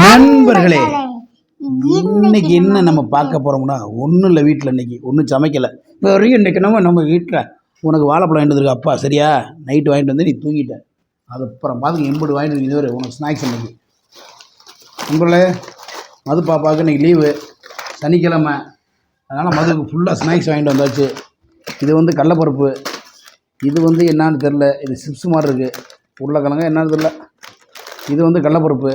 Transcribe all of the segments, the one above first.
நண்பர்களே இன்னைக்கு என்ன நம்ம பார்க்க போகிறோம்னா ஒன்றும் இல்லை வீட்டில் இன்னைக்கு ஒன்றும் சமைக்கலை. இப்போ வரைக்கும் இன்னைக்கு நம்ம நம்ம வீட்டில் உனக்கு வாழைப்பழம் வாங்கிட்டு வந்திருக்கு அப்பா சரியா? நைட்டு வாங்கிட்டு வந்து நீ தூங்கிட்ட. அது அப்புறம் பார்த்துக்க எம்பது வாங்கிட்டு இதுவரை உனக்கு ஸ்நாக்ஸ் இன்னைக்கு. நண்பர்களே மது பாப்பாவுக்கு இன்னைக்கு லீவு சனிக்கிழமை. அதனால் மதுக்கு ஃபுல்லாக ஸ்நாக்ஸ் வாங்கிட்டு வந்தாச்சு. இது வந்து கடலப்பருப்பு. இது வந்து என்னான்னு தெரில இது சிப்ஸ் மாதிரி இருக்குது உருளைக்கிழங்க என்னன்னு தெரில இது வந்து கடலப்பருப்பு.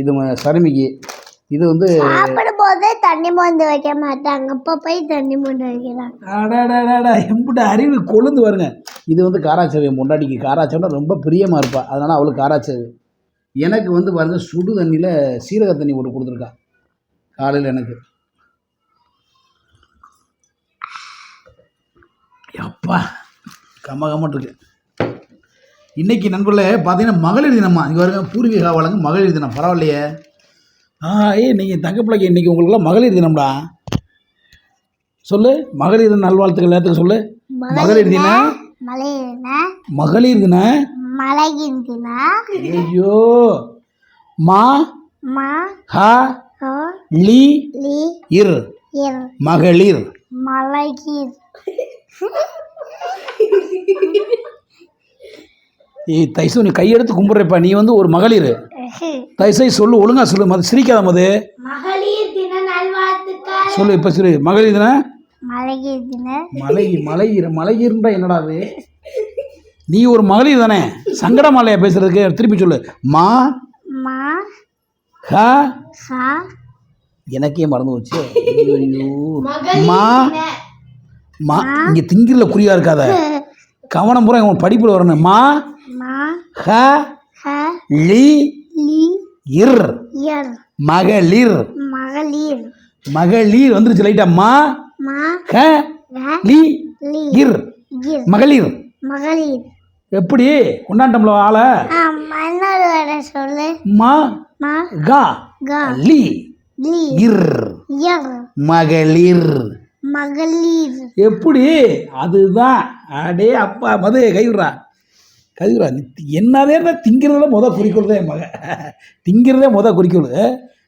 இது சருமிக்கு. இது வந்து சாப்பிடும் போதே தண்ணி மொந்து வைக்க மாட்டாங்க. அப்ப போய் தண்ணி மொந்து வைக்கிறாங்க. அடாடாடாடா எம்பிட்ட அறிவு கொழுந்து வருங்க. இது வந்து காராச்சேவி. பொண்டாட்டிக்கு காராச்சேவினா ரொம்ப பிரியமாக இருப்பா. அதனால் அவளுக்கு காராச்சேவி. எனக்கு வந்து பாருங்க சுடு தண்ணியில் சீரக தண்ணி போட்டு கொடுத்துருக்கா. காலையில் எனக்கு. அப்பா கம்ம கம்மட்டு இருக்கு. இன்னைக்கு நண்பர்களே பார்த்தீங்கன்னா மகளிர் தினமா. இங்கே வருங்க பூர்வீகா வழங்க மகளிர் தினம். பரவாயில்லையே. ஆ ஏய் நீங்கள் தங்க பிள்ளைக்கு இன்னைக்கு உங்களுக்குலாம் மகளிர் தினம்டா. சொல்லு மகளிர் தின நல்வாழ்த்துக்கள் நேரத்துக்கு சொல்லு. மகளிர் தின? மகளிர் தின? ஐயோ மா? மா ஹா? லி? லி இர்? இர் மகளிர் ஏய் தைசு நீ கையெடுத்து கும்பிட்றப்பா. நீ வந்து ஒரு மகளிர். தைசை சொல்லு ஒழுங்கா சொல்லு மது சிரிக்காத மது. சொல்லு இப்போ சிறு மகளிர் தின? மலை மலையிர் மலையிர்ன்றா என்னடா அது? நீ ஒரு மகளிர் தானே? சங்கட மாலையா பேசுறதுக்கு? திருப்பி சொல்லு. மா மா ஹ எனக்கே மறந்து போச்சு. மா மா இங்கே திங்கிரில் குறியா இருக்காத. கவனம் பூரா இவன் படிப்பில் வரணும். மா ஹ லி லி. இர். மகளிர். மகளிர். மகளிர் வந்துருச்சு லைட்டா மா. ஹ லி இர். மகளிர். மகளிர். எப்படி? கொண்டாட்டம்ல ஆளை. சொல்லு. மா. மா. கா. கா. லி. இர். மகளிர். மகளிர். எப்படி? அதுதான். அடே அப்பா மது கைவிடுறா தி- என்னதே இருந்தா திங்கிறதுல முத குறிக்கோள் தான் என் மக திங்கிறதே முத குறிக்கோள்.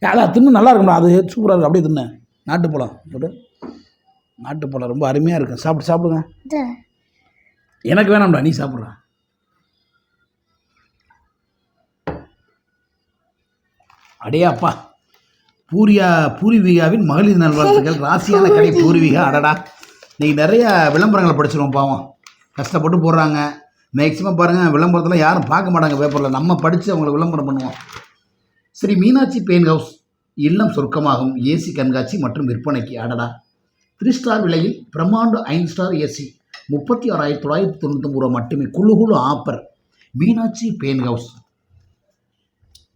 அதான் தின்னு நல்லா இருக்கும்டா அது சூப்பராக இருக்கும் அப்படியே தின்னு. நாட்டுப்பழம் போட்டு. நாட்டுப்பழம் ரொம்ப அருமையாக இருக்கும். சாப்பிட்டு சாப்பிடுங்க. எனக்கு வேணாம்டா நீ சாப்பிட்றா. அடே அப்பா. பூரியா பூர்வீகாவின் மகளிர் நல்வாழ்த்துக்கள். ராசியான கடை பூர்வீகா அடடா. இன்னைக்கு நிறைய விளம்பரங்களை படிச்சிருவோம் பாவம். கஷ்டப்பட்டு போடுறாங்க. மேக்ஸிமம் பாருங்கள் விளம்பரத்தில் யாரும் பார்க்க மாட்டாங்க பேப்பரில் நம்ம படித்து அவங்கள விளம்பரம் பண்ணுவோம். ஸ்ரீ மீனாட்சி பெயின் ஹவுஸ் இல்லம் சொர்க்கமாகும். ஏசி கண்காட்சி மற்றும் விற்பனைக்கு ஆடலா த்ரீ ஸ்டார் விலையில் பிரம்மாண்ட ஐந்து ஸ்டார் ஏசி முப்பத்தி ஆறாயிரத்தி தொள்ளாயிரத்தி தொண்ணூத்தொம்பது ரூபா மட்டுமே குழு குழு ஆப்பர் மீனாட்சி பெயின் ஹவுஸ்.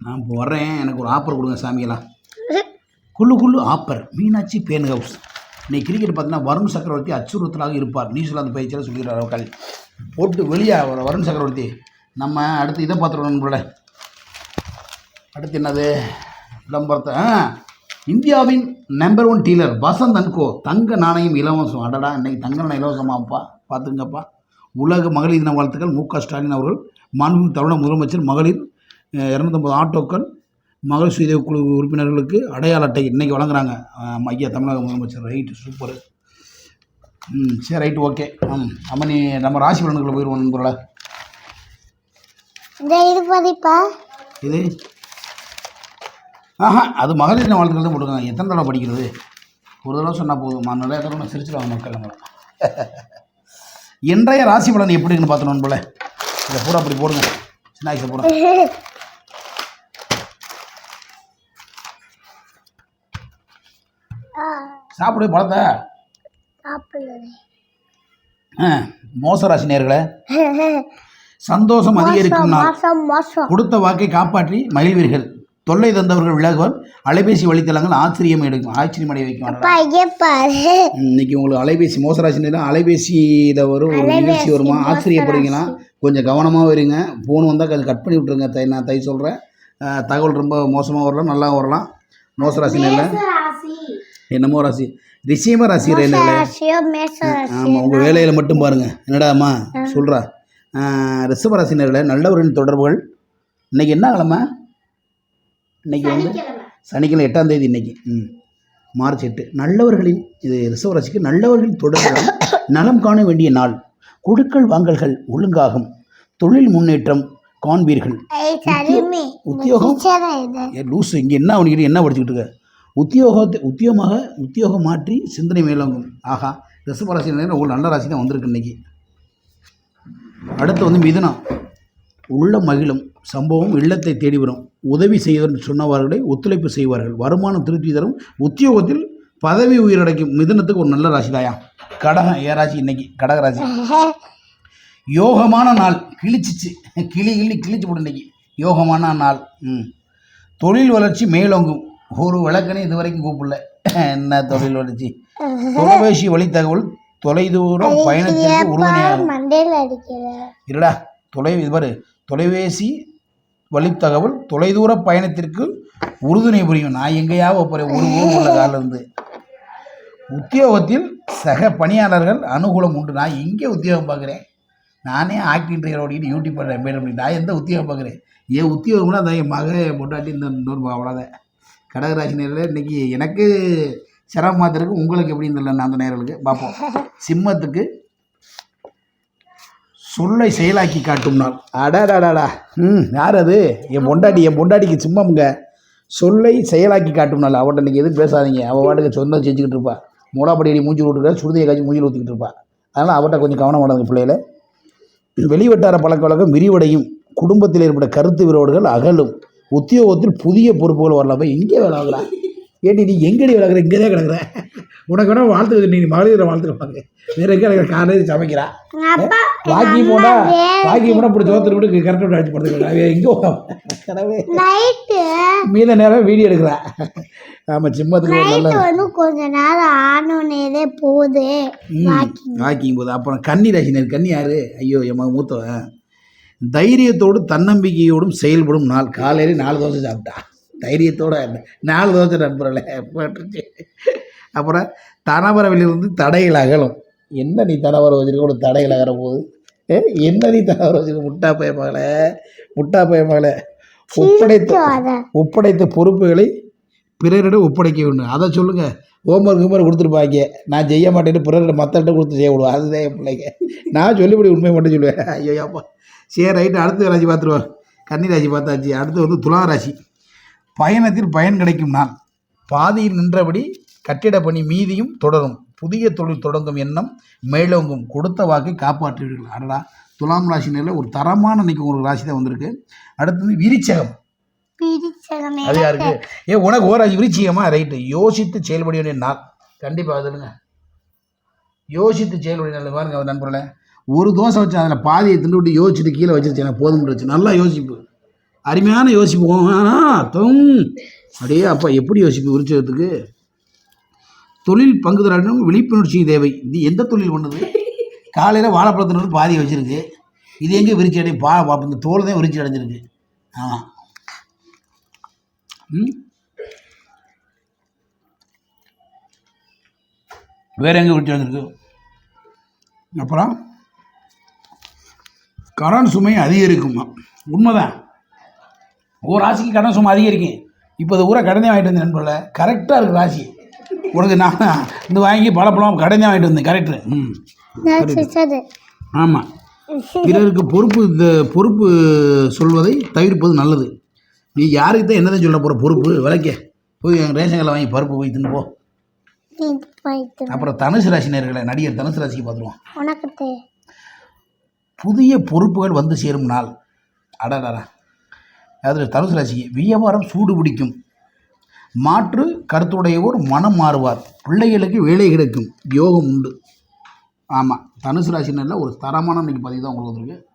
நான் இப்போ வர்றேன். எனக்கு ஒரு ஆப்பர் கொடுங்க சாமியெல்லாம். குழு குழு ஆப்பர் மீனாட்சி பெயின் ஹவுஸ். இன்னைக்கு கிரிக்கெட் பார்த்தீங்கன்னா வருண் சக்கரவர்த்தி அச்சுறுத்தலாக இருப்பார். நியூசிலாந்து பயிற்சியில் சொல்லிடுறாரு அவர்கள். போட்டு வெளியே வர வருண் சக்கரவர்த்தி. நம்ம அடுத்து இதை பார்த்துருவோம் போல அடுத்து என்னது? விளம்பரத்தை ஆ, இந்தியாவின் number one dealer Vasanth and co தங்க நாணயம் இலவசம். அடடா இன்னைக்கு தங்க நாணயம் இலவசமாப்பா பார்த்துங்கப்பா. உலக மகளிர் தின வாழ்த்துக்கள். மு க. ஸ்டாலின் அவர்கள் மாண்பு தமிழக முதலமைச்சர் மகளிர் இரநூத்தம்பது ஆட்டோக்கள் மகளிர் சுயதேவ குழு உறுப்பினர்களுக்கு அடையாள அட்டை இன்றைக்கி வழங்குறாங்க. மைய ஐயா தமிழக முதலமைச்சர். Right super. ம் சரி ரைட்டு ஓகே ம் அம்மா நீ நம்ம ராசி பலனுக்குள்ள போயிடுவோம் நண்பர்களே. இந்த இது பதிப்பா? இது? ஆஹா அது மகளிர் வாழ்த்துக்கள் தான் போட்டுருக்காங்க. எத்தனை தடவை படிக்கிறது? ஒரு தடவை சொன்னால் போதும். நிறைய தடவை சிரிச்சிடுவாங்க மக்கள் நம்மளை. இன்றைய ராசி பலன் எப்படி இருக்குன்னு பார்த்தோம் போல இதை பூரா அப்படி போடுங்க. ஸ்நாக்ஸை பூரா ஆ. சாப்பிடு பழத்தை. சாப்பிடுறேன் ஆ மோச ராசி நேர்களே சந்தோஷம் அதிகரிக்கும் கொடுத்த வாக்கை காப்பாற்றி மகிழ்வீர்கள். தொல்லை தந்தவர்கள் விலகுவர். அலைபேசி வழித்தளங்கள் ஆச்சரியம் எடுக்கும் ஆச்சரியம் அடைய வைக்கும் இன்னைக்கு உங்களுக்கு அலைபேசி மோசராசினா அலைபேசியில் வரும் ஒரு நிகழ்ச்சி வருமா? ஆச்சரியப்படுவீங்களா? கொஞ்சம் கவனமாக இருங்க. ஃபோன் வந்தால் கொஞ்சம் கட் பண்ணி விட்ருங்க தை நான் தை சொல்கிறேன் தகவல் ரொம்ப மோசமாக வரலாம் நல்லா வரலாம். மோசராசி ராசி என்னமோ ராசி ரிஷியம ராசி ஆமாம் உங்கள் வேலையில் மட்டும் பாருங்கள் என்னடாம்மா சொல்கிறா ரிஷபராசினரில் நல்லவரின் தொடர்புகள். இன்னைக்கு என்ன கிழமை? இன்னைக்கு வந்து சனிக்கிழமை. எட்டாம் தேதி இன்னைக்கு. ம். மார்ச் எட்டு. நல்லவர்களின் இது ரிசர்வ் ராசிக்கு நல்லவர்களின் தொடர்கள் நலம் காண வேண்டிய நாள். கொடுக்கல் வாங்கல்கள் ஒழுங்காகும். தொழில் முன்னேற்றம் காண்பீர்கள். உத்தியோகம்? லூசு இங்கே என்ன அவனுக்கு என்ன படிச்சுக்கிட்டு இருக்க? உத்தியோகத்தை உத்தியோகமாக உத்தியோகம் மாற்றி சிந்தனை மேலோங்கும். ஆஹா ரிஷப ராசி நேரம் நல்ல ராசி தான் வந்திருக்கு இன்னைக்கு. அடுத்து வந்து மிதுனம். உள்ள மகிழும் சம்பவம் இல்லத்தை தேடி வரும். உதவி செய்வதற்கு சொன்னவர்களை ஒத்துழைப்பு செய்வார்கள். வருமானம் திருப்தி தரும். உத்தியோகத்தில் பதவி உயரடைக்கும். மிதுனத்துக்கு ஒரு நல்ல ராசி தாயா கடகம் ஏ ராசி இன்னைக்கு? கடகராசி யோகமான நாள். கிழிச்சிச்சு. கிளி கிளி கிழிச்சு போட்டு இன்னைக்கு. யோகமான நாள். ம். தொழில் வளர்ச்சி மேலோங்கும். ஒரு விளக்கனே இது வரைக்கும் கூப்பிடல. என்ன தொழில் வளர்ச்சி தொலைபேசி வழி தகவல் தொலைதூரம் பயணத்திற்கு உறுதுணையாகும் இருடா தொலை இது பாரு. தொலைபேசி வழித்தகவல் தொலைதூர பயணத்திற்கு உறுதுணை புரியும். நான் எங்கேயாவது போகிறேன் ஒரு ஊர் உள்ள காலில் இருந்து உத்தியோகத்தில் சக பணியாளர்கள் அனுகூலம் உண்டு. நான் எங்கே உத்தியோகம் பார்க்குறேன்? நானே ஆக்டிங் ஓடிக்கிட்டு யூடியூப் பண்ணுறேன் மேடம் நான் எந்த உத்தியோகம் பார்க்குறேன்? என் உத்தியோகம்னா அந்த என் மக என் பொண்டாட்டி இந்த இன்னொரு அவ்வளோதான் கடகராசி நேரில் இன்றைக்கி எனக்கு சிரமமாக இருக்கு உங்களுக்கு எப்படின்னு தெரியல அந்த நேரலுக்கு பார்ப்போம். சிம்மத்துக்கு சொல்லை செயலாக்கி காட்டும் நாள். அடாடாடாடா. ம் யார் அது? என் பொண்டாட்டி என் பொண்டாட்டிக்கு சிம்மம்ங்க. சொல்லை செயலாக்கி காட்டும் நாள். அவட்ட நீங்கள் எதுவும் பேசாதீங்க. அவள் வாட்டுக்கு சொந்தம் செஞ்சுக்கிட்டு இருப்பா. மூடாப்படி அடி மூஞ்சி விட்டுருக்கா சுருதியை காய்ச்சி மூஞ்சில் ஊற்றிக்கிட்டு இருப்பா. அதனால் அவட்ட கொஞ்சம் கவனம் பண்ணுங்க பிள்ளைகளை. வெளிவட்டார பழக்க வழக்கம் விரிவடையும். குடும்பத்தில் ஏற்பட்ட கருத்து விரோடுகள் அகலும். உத்தியோகத்தில் புதிய பொறுப்புகள் வரலாம் போய் எங்கே வேலை ஆகுறா ஏடி நீ எங்கடி விளாக்குற இங்கே தான் கிடக்குற. உனக்கு வேணா வாழ்த்துக்கு நீ மகளிரை வாழ்த்துருப்பாங்க வேற எங்கே கிடக்குற காலையில் சமைக்கிறா. வாக்கி போனா வாக்கி போனா இப்படி தோத்துட்டு விட்டு கரெக்டாக அடிச்சு படுத்துக்கிறா எங்கே கடவே மீத நேரம் வீடியோ எடுக்கிறா. ஆமாம் சிம்மத்துக்கு நல்ல கொஞ்ச நேரம் ஆனோனேதே போகுது. வாக்கிங் போது அப்புறம் கன்னி ராசினர் கன்னி யாரு? ஐயோ என் மகன் மூத்தவன். தைரியத்தோடும் தன்னம்பிக்கையோடும் செயல்படும் நாள். காலையில் நாலு தோசை சாப்பிட்டா. தைரியத்தோட நாலு தோசை நண்பர்களே போட்டுருச்சு அப்புறம் தனவரவிலிருந்து தடையில் அகலும். என்ன நீ தனவர வச்சிருக்க? ஒரு தடையில் அகற போகுது. ஏ என்ன நீ தனவர வச்சிருக்க? முட்டா பைய மகளே முட்டா பைய மகளே. ஒப்படைத்த ஒப்படைத்த பொறுப்புகளை பிறரிடம் ஒப்படைக்க வேண்டும். அதை சொல்லுங்கள் ஹோம்ஒர்க் ஹோம்ஒர்க் கொடுத்துருப்பாங்க. நான் செய்ய மாட்டேன்னு பிறரிடம் மற்றவர்கிட்ட கொடுத்து செய்ய விடுவேன். அதுதான் என் பிள்ளைங்க. நான் சொல்லிப்படி உண்மை மட்டும் சொல்லுவேன். ஐயோ அப்பா. சரி ரைட்டு. அடுத்த ராசி பார்த்துருவோம். கன்னி ராசி பார்த்தாச்சு. அடுத்து வந்து துலா ராசி. பயணத்தில் பயன் கிடைக்கும் நாள். பாதியில் நின்றபடி கட்டிட பணி மீதியும் தொடரும். புதிய தொழில் தொடங்கும் எண்ணம் மேலோங்கும். கொடுத்த வாக்கை காப்பாற்றுவீர்கள். அடடா. துலாம் ராசினில் ஒரு தரமான இன்னைக்கு ஒரு ராசி தான் வந்திருக்கு. அடுத்தது விரிச்சகம். அது யாருக்கு? ஏ உனக்கு ஓராஜி விருச்சிகமா? ரைட்டு. யோசித்து செயல்பட வேண்டிய நாள். கண்டிப்பாக அதுங்க யோசித்து செயல்பட நல்ல பாருங்க அவர் நண்பர்களே. ஒரு தோசை வச்சு அதில் பாதியை திண்டு விட்டு யோசிச்சுட்டு கீழே வச்சிருச்சு. எனக்கு போதும்ன்றச்சு நல்லா யோசிப்பு. அருமையான யோசிப்பு. ஆ அப்படியே அப்பா எப்படி யோசிப்பு உரிச்சதுக்கு? தொழில் பங்குதாரர்களும் விழிப்புணர்ச்சி தேவை. இது எந்த தொழில் பண்ணுது காலையில் வாழைப்பழத்தினோடு பாதி வச்சுருக்கு. இது எங்கே விரிச்சி அடை பா பா- இந்த தோல் தான் விரிச்சி அடைஞ்சிருக்கு. ஆமாம் ம்? வேற எங்கே விரிச்சி அடைஞ்சிருக்கு? அப்புறம்? கடன் சுமை அதிகரிக்குமா? உண்மைதான். ஒரு ராசிக்கு கடன் சுமை அதிகரிக்கும். இப்போ இது ஊரை கடனே வாங்கிட்டு வந்தேன் நண்பர்கள. கரெக்டாக இருக்கு ராசி. உனக்கு நான் இந்த வாங்கி பழப்பழம் கடனே வாங்கிட்டு வந்தேன். கரெக்டு ம். ஆமாம் பிறருக்கு பொறுப்பு இந்த பொறுப்பு சொல்வதை தவிர்ப்பது நல்லது. நீ யாருக்கு தான் என்னதான் சொல்ல போகிற பொறுப்பு? விலைக்க போய் ரேஷன் கடையில் வாங்கி பருப்பு போய் தின்னு போ. அப்புறம் தனுசு ராசி நேர்களை நடிகர் தனுசு ராசிக்கு பார்த்துருவோம். உனக்கு புதிய பொறுப்புகள் வந்து சேரும் நாள். அடடா அதாவது தனுசு ராசிக்கு வியாபாரம் சூடு பிடிக்கும். மாற்று கருத்துடையவோர் மனம் மாறுவார். பிள்ளைகளுக்கு வேலை கிடைக்கும். யோகம் உண்டு. ஆமாம் தனுசு ராசினரில் ஒரு தரமான இன்னைக்கு பதிவு தான் உங்களுக்கு வந்திருக்கு.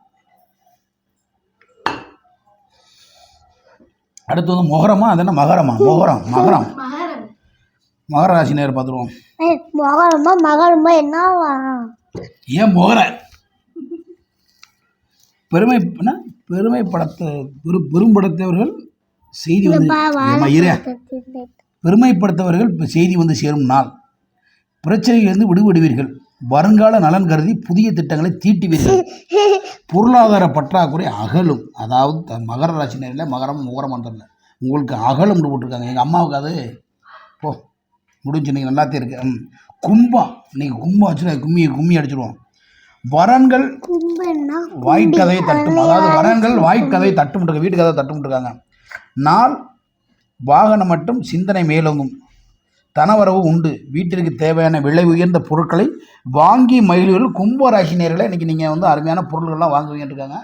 அடுத்து வந்து மொகரமா அது என்ன மகரமா? மொகரம் மகரம். மகர ராசி நேர் பார்த்துருவோம். ஏய் மகளுமா மகளுமா என்னவா ஏன் முகர? பெருமை பெருமைப்படத்த பெரு பெரும்படுத்தவர்கள் செய்தி வந்து இரு. பெருமைப்படுத்தவர்கள் இப்ப செய்தி வந்து சேரும் நாள். பிரச்சனையிலிருந்து விடுபடுவீர்கள். வருங்கால நலன் கருதி புதிய திட்டங்களை தீட்டுவீர்கள். பொருளாதார பற்றாக்குறை அகலும். அதாவது மகர ராசி நேரில் மகரம் முகரம் மன்றத்தில் உங்களுக்கு அகலம் போட்டிருக்காங்க. எங்கள் அம்மாவுக்கு அது போ முடிஞ்சு நீங்கள் நல்லாத்தே இருக்கு. கும்பம் நீங்கள் கும்பம் வச்சு கும்மி கும்மி அடிச்சிடுவோம் வரன்கள் வாய்க்கதையை தட்டும். அதாவது வரன்கள் வாய்க்கதையை தட்டும் வீட்டு கதை தட்டும் இருக்காங்க. நாள் வாகனம் மட்டும் சிந்தனை மேலோங்கும். தனவரவு உண்டு. வீட்டிற்கு தேவையான விலை உயர்ந்த பொருட்களை வாங்கி மகிழ்வுகள் கும்ப ராசினியர்களை இன்றைக்கி நீங்கள் வந்து அருமையான பொருள்கள்லாம் வாங்குவீங்கன்னு இருக்காங்க.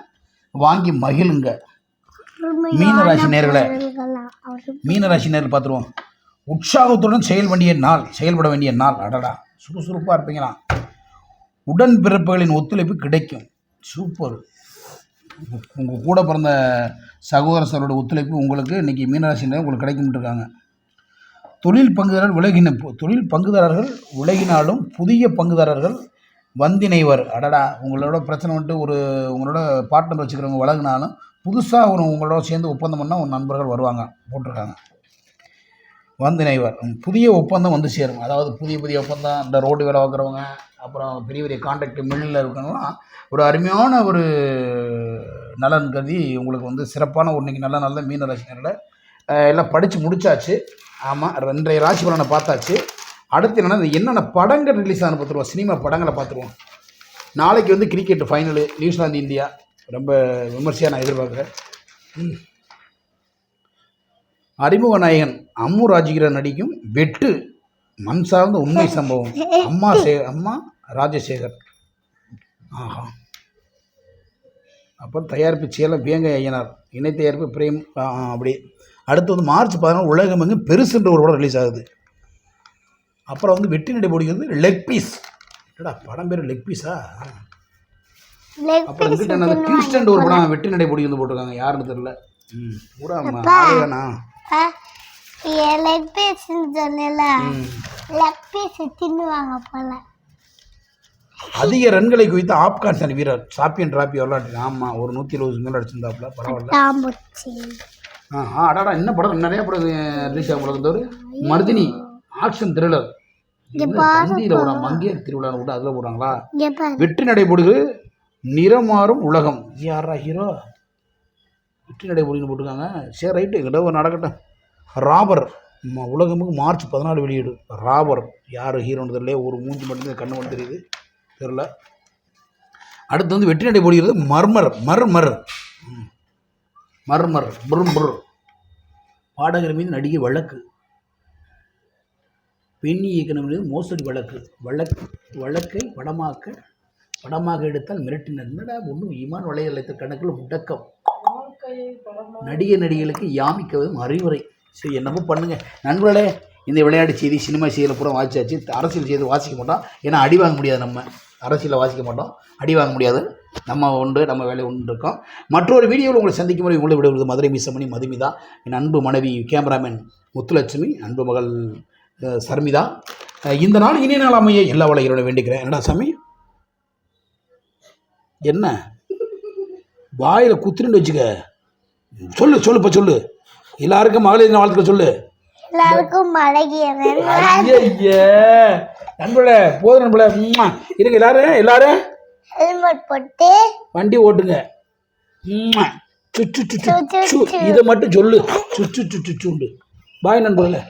வாங்கி மகிழுங்க. மீன ராசி நேயர்களே. அவரு மீன ராசினியர்கள் பார்த்துருவோம். உற்சாகத்துடன் செயல் வேண்டிய நாள் செயல்பட வேண்டிய நாள். அடடா சுறுசுறுப்பாக இருப்பீங்களா? உடன்பிறப்புகளின் ஒத்துழைப்பு கிடைக்கும். சூப்பர். உங்கள் கூட பிறந்த சகோதர ஒத்துழைப்பு உங்களுக்கு இன்றைக்கி மீனராசினர் உங்களுக்கு கிடைக்கும்ட்டுருக்காங்க தொழில் பங்குதாரர் விலகின தொழில் பங்குதாரர்கள் விலகினாலும் புதிய பங்குதாரர்கள் வந்தினைவர் அடடா உங்களோட பிரச்சனை வந்துட்டு ஒரு உங்களோட பார்ட்னர் வச்சுக்கிறவங்க விலகினாலும் புதுசாக ஒரு உங்களோட சேர்ந்து ஒப்பந்தம் பண்ணால் உங்கள் நண்பர்கள் வருவாங்க போட்டிருக்காங்க. வந்தினைவர் ம், புதிய ஒப்பந்தம் வந்து சேரும். அதாவது புதிய புதிய ஒப்பந்தம் இந்த ரோடு வேலை பார்க்குறவங்க அப்புறம் பெரிய பெரிய கான்ட்ராக்ட் மில்லில் இருக்கவங்களாம் ஒரு அருமையான ஒரு நலன் கருதி உங்களுக்கு வந்து சிறப்பான ஒரு இன்னைக்கு நல்ல நல்ல மீன ராசினரில் எல்லாம் படித்து முடிச்சாச்சு. ஆமாம் ரெண்டரை ராசி பலனை பார்த்தாச்சு. அடுத்து என்னென்னா என்னென்ன படங்கள் ரிலீஸ் ஆன பார்த்துருவோம். சினிமா படங்களை பார்த்துருவோம். நாளைக்கு வந்து கிரிக்கெட் ஃபைனலு நியூசிலாந்து இந்தியா. ரொம்ப விமர்சையாக நான் எதிர்பார்க்குறேன். ம். அறிமுக நாயகன் அம்மு ராஜகிரன் நடிக்கும் வெட்டு மண் சார்ந்த உண்மை சம்பவம். அம்மா சே அம்மா ராஜசேகர். ஆஹா. அப்புறம் தயாரிப்பு சேலம் வேங்கை ஐயனார் இணை தயாரிப்பு பிரேம் அப்படி. அடுத்து வந்து மார்ச் பதினாறு உலகமெங்கும் பெருசுன்ற ஒரு படம் ரிலீஸ் ஆகுது. அப்புறம் வந்து வெற்றி நடை போடுகிறது லெக் பீஸ் என்னடா படம் பேர் லெக் பீஸா அப்புறம் கிங்ஸ்டன் ஒரு படம் வெற்றி நடை போடி வந்து போட்டிருக்காங்க. யாருன்னு தெரியல. ம் பூரா ஆளுதானா ஆ, என் leg piece ன்னு சொன்னேன்ல. ம். leg piece தின்னுவாங்க போல. அதிக ரன்களை குவித்த ஆப்கானிஸ்தான் வீரர் சாப்பியன் டிராபி வரலாற்று ஆமாம் ஒரு நூற்றி எழுபது மேல் அடிச்சிருந்தாப்புல பரவாயில்ல. ஆ அடாடா என்ன படம் நிறைய படம் ரிலீஸ் ஆகும் ஒரு மருதினி ஆக்ஷன் த்ரில்லர் தந்தியில் விட மங்கையர் திருவிழா விட்டு அதில் போடுறாங்களா? வெற்றி நடைபோடுகிறது நிறமாறும் உலகம். யாரா ஹீரோ வெற்றி நடைபோடுன்னு போட்டிருக்காங்க. சரி ரைட்டு. எங்கிட்ட ஒரு நடக்கட்டும். ராபர். உலகமுக்கு மார்ச் பதினாலு வெளியீடு. ராபர். யார் ஹீரோன்னு தெரியல ஒரு மூஞ்சி மட்டும் கண்ணு மட்டும் தெரியுது. தெரில அடுத்து வந்து வெற்றி நடை போடுகிறது மர்மர். மர்மர் மர்மர். புரும் புர். பாடகர் மீது நடிகை வழக்கு. பெண் இயக்குனர் மீது மோசடி வழக்கு. வழக்கு வழக்கை படமாக்க படமாக எடுத்தால் மிரட்டினர். என்னடா ஒன்றும் இமான் வலையழைத்த கணக்கில் முடக்கம். நடிகை நடிகைகளுக்கு யாமிக்கவும் அறிவுரை. சரி என்னமோ பண்ணுங்க. நண்பர்களே இந்த விளையாட்டு செய்தி சினிமா செய்தியில் பூரா வாசிச்சாச்சு. அரசியல் செய்தி வாசிக்க மாட்டோம். ஏன்னா அடி வாங்க முடியாது நம்ம. அரசியலை வாசிக்க மாட்டோம். அடி வாங்க முடியாது. நம்ம உண்டு நம்ம வேலை உண்டு இருக்கோம் மற்றொரு வீடியோவில் உங்களை சந்திக்கும் முறை உங்களை விடுவது மதுரை மிசமணி மதுமிதா என் அன்பு மனைவி கேமராமேன் முத்துலட்சுமி அன்பு மகள் சர்மிதா. இந்த நாள் இனிய நாள் அமைய எல்லா வளைகளோட வேண்டிக்கிறேன். என்னடா சாமி? என்ன? வாயில் குத்துருன்னு வச்சுக்க. சொல்லு சொல்லுப்பா சொல்லு எல்லாருக்கும் மகளிர் வாழ்த்துக்கள் சொல்லு எல்லாருக்கும் ஐயே நண்பர்களே போதும் நண்பர்களே. இருங்க எல்லாரும் எல்லாரும் ஹெல்மெட் போட்டு வண்டி ஓட்டுங்க. இதை மட்டும் சொல்லு சு சு சு சு சுண்டு பாய் நண்பர்களே